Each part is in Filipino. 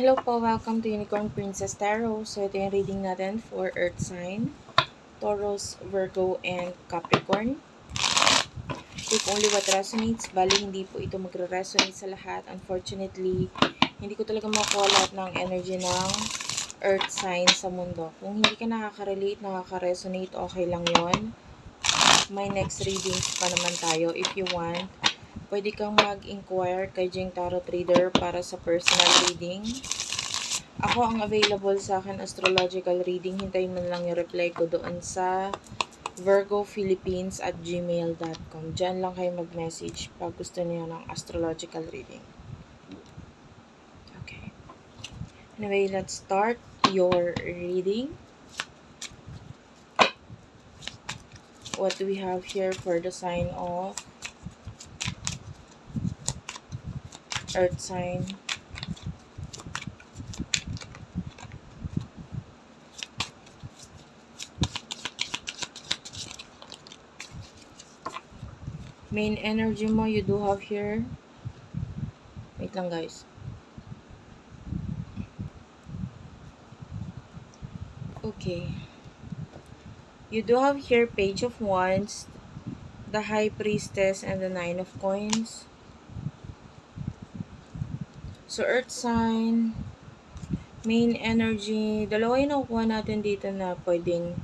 Hello po, welcome to Unicorn Princess Tarot. So, ito yung reading natin for Earth sign, Taurus, Virgo, and Capricorn. Take only what resonates. Bali, hindi po ito magre-resonate sa lahat. Unfortunately, hindi ko talaga makuha lahat ng energy ng Earth sign sa mundo. Kung hindi ka nakaka-relate, nakaka-resonate, okay lang yon. May next readings pa naman tayo if you want pwede kang mag-inquire kay Jing Tarot Reader para sa personal reading. Ako ang available sa akin astrological reading. Hintayin mo lang yung reply ko doon sa virgophilippines at gmail.com. Diyan lang kayo mag-message pag gusto niyo ng astrological reading. Okay. Anyway, let's start your reading. What do we have here for the sign of earth sign. Main energy mo, you do have here. Wait lang guys. Okay. You do have here Page of Wands, the High Priestess, and the Nine of Coins. So, earth sign, main energy, dalawa yung nakukuha natin dito na pwedeng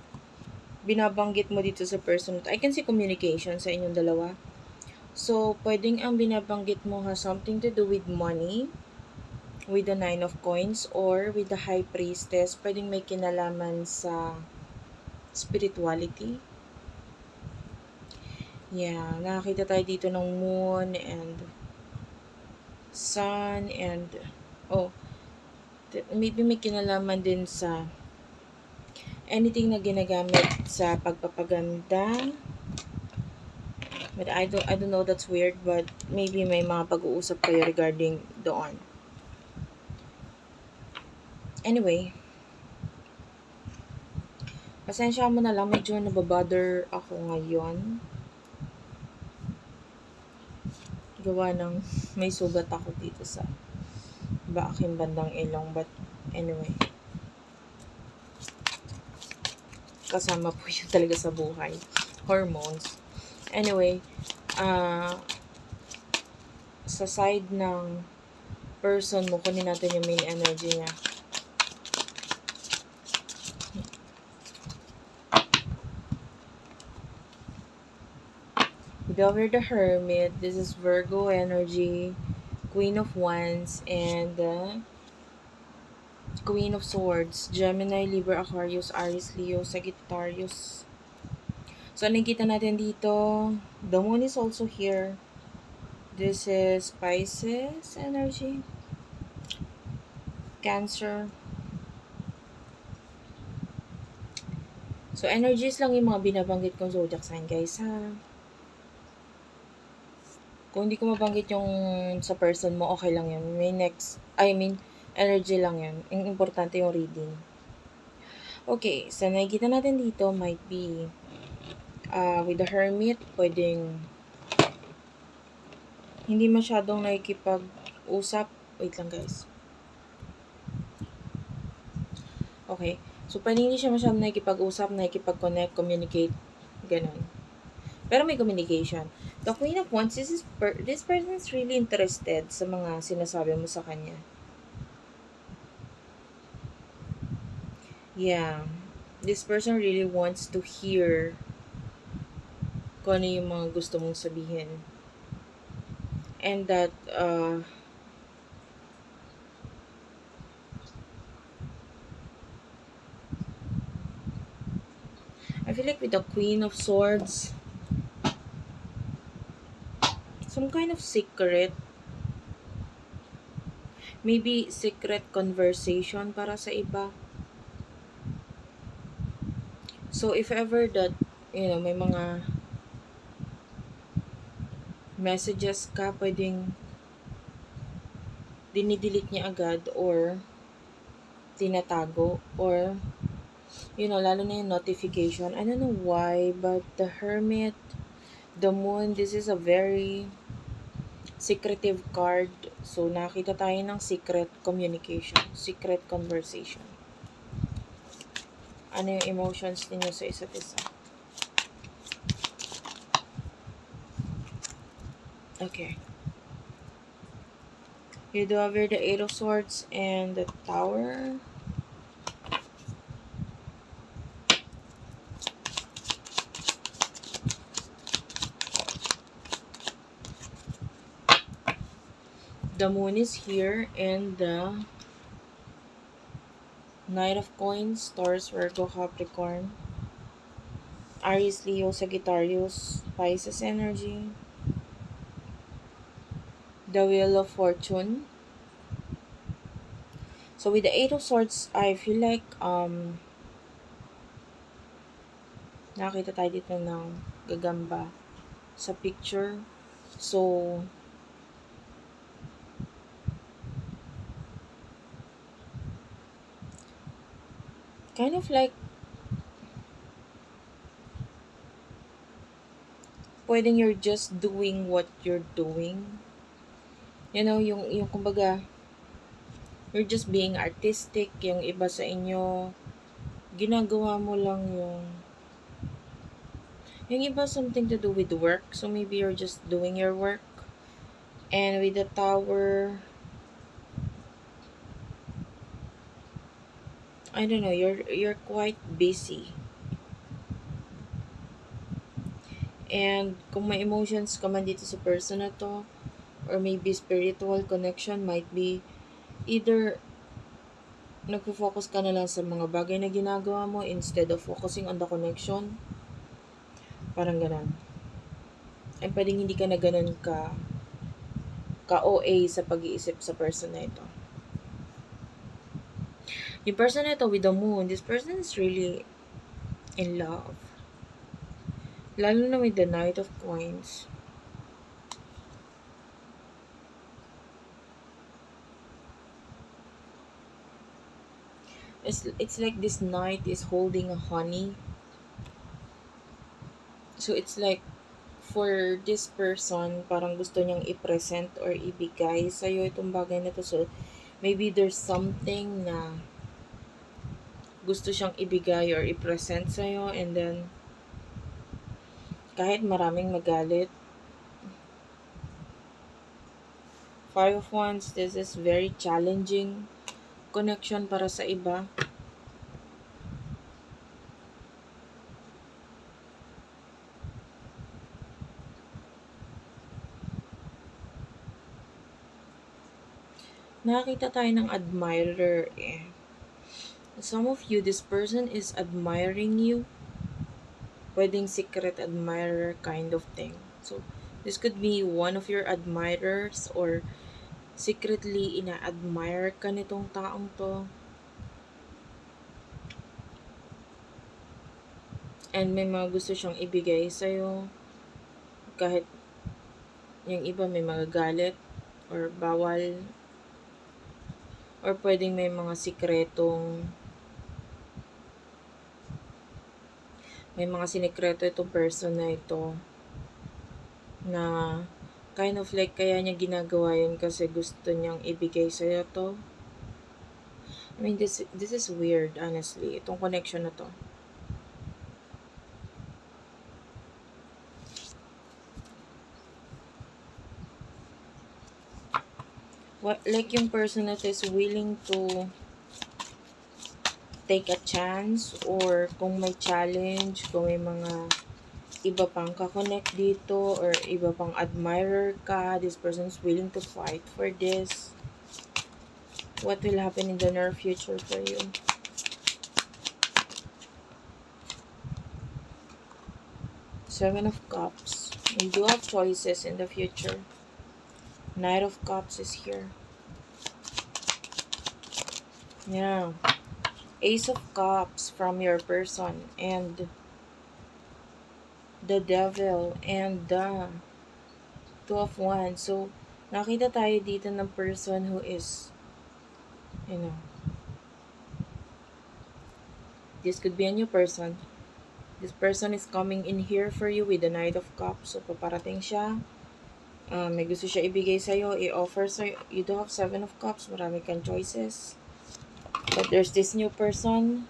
binabanggit mo dito sa person. I can see communication sa inyong dalawa. So, pwedeng ang binabanggit mo has something to do with money, with the nine of coins, or with the high priestess. Pwedeng may kinalaman sa spirituality. Yeah, nakakita tayo dito ng moon and sun and oh maybe may kinalaman din sa anything na ginagamit sa pagpapaganda. But I don't I don't know that's weird but maybe may mga pag-uusap kayo regarding doon. Anyway. Pasensya mo na lang medyo nababother ako ngayon gawa ng may sugat ako dito sa ba aking bandang ilong but anyway. Kasama po yun talaga sa buhay. Hormones. Anyway uh, sa side ng person mo kunin natin yung main energy niya Dover the Hermit. This is Virgo energy, Queen of Wands, and uh, Queen of Swords. Gemini, Libra, Aquarius, Aries, Leo, Sagittarius. So, nakikita natin dito, the moon is also here. This is Pisces energy. Cancer. So, energies lang yung mga binabanggit kong zodiac sign, guys, ha? Kung hindi ko mabanggit yung sa person mo, okay lang yan. May next, I mean, energy lang yan. Ang importante yung reading. Okay, so nakikita natin dito might be uh, with the hermit, pwedeng hindi masyadong nakikipag-usap. Wait lang guys. Okay. So, pwedeng hindi siya masyadong nakikipag-usap, nakikipag-connect, communicate, ganun. Pero may communication. The Queen of Wands, this, is per, this person is really interested sa mga sinasabi mo sa kanya. Yeah. This person really wants to hear kung ano yung mga gusto mong sabihin. And that, uh, I feel like with the Queen of Swords, some kind of secret. Maybe secret conversation para sa iba. So if ever that you know may mga messages ka pwedeng dinidelete niya agad or tinatago or you know lalo na yung notification. I don't know why but the hermit the moon this is a very secretive card. So, nakita tayo ng secret communication, secret conversation. Ano yung emotions ninyo sa isa't isa? Okay. You do have the Eight of Swords and the Tower. The Moon is here and the Knight of Coins, Taurus, Virgo, Capricorn. Aries, Leo, Sagittarius, Pisces energy. The Wheel of Fortune. So with the Eight of Swords, I feel like um nakita tayo dito ng gagamba sa picture. So kind of like pwedeng you're just doing what you're doing. You know, yung, yung kumbaga, you're just being artistic. Yung iba sa inyo, ginagawa mo lang yung yung iba something to do with work. So maybe you're just doing your work. And with the tower, I don't know, you're you're quite busy. And kung may emotions ka man dito sa person na to, or maybe spiritual connection might be either nagpo-focus ka na lang sa mga bagay na ginagawa mo instead of focusing on the connection. Parang ganun. And pwedeng hindi ka na ganun ka ka OA sa pag-iisip sa person na ito. Yung person na ito with the moon, this person is really in love. Lalo na with the Knight of Coins. It's, it's like this knight is holding a honey. So it's like for this person, parang gusto niyang i-present or ibigay sa'yo itong bagay na to. So maybe there's something na gusto siyang ibigay or i-present sa'yo and then kahit maraming magalit Five of Wands, this is very challenging connection para sa iba. Nakakita tayo ng admirer eh. Some of you, this person is admiring you. Pwedeng secret admirer kind of thing. So, this could be one of your admirers or secretly ina-admire ka nitong taong to. And may mga gusto siyang ibigay sa'yo. Kahit yung iba may magagalit or bawal or pwedeng may mga sikretong may mga sinikreto itong person na ito na kind of like kaya niya ginagawa yun kasi gusto niyang ibigay sa'yo to. I mean, this, this is weird, honestly. Itong connection na to. What, like yung person that is willing to take a chance or kung may challenge, kung may mga iba pang kakonect dito or iba pang admirer ka, this person is willing to fight for this. What will happen in the near future for you? Seven of Cups. You do have choices in the future. Knight of Cups is here. Yeah. Ace of Cups from your person and the Devil and the Two of Wands. So, nakita tayo dito ng person who is, you know, this could be a new person. This person is coming in here for you with the Knight of Cups. So, paparating siya. ah, may gusto siya ibigay sa'yo, i-offer sa'yo. You do have seven of cups, marami kang choices. But there's this new person,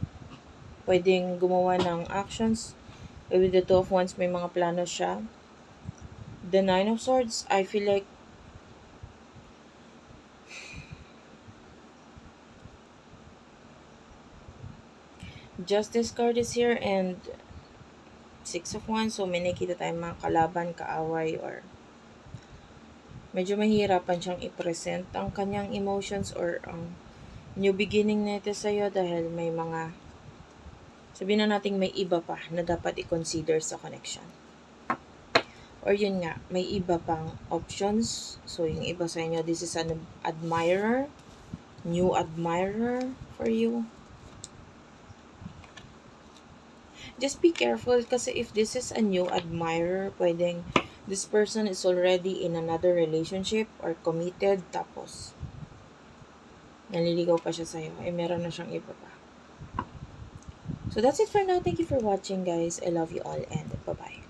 pwedeng gumawa ng actions. With the two of wands, may mga plano siya. The nine of swords, I feel like Justice card is here and Six of Wands. So, may nakita tayong mga kalaban, kaaway, or medyo mahirapan siyang i-present ang kanyang emotions or ang new beginning nito sa'yo dahil may mga sabihin na natin may iba pa na dapat i-consider sa connection. Or yun nga, may iba pang options. So, yung iba sa inyo, this is an admirer, new admirer for you. Just be careful kasi if this is a new admirer, pwedeng this person is already in another relationship or committed tapos naliligaw pa siya sa'yo. Eh, meron na siyang iba pa. So, that's it for now. Thank you for watching, guys. I love you all and bye-bye.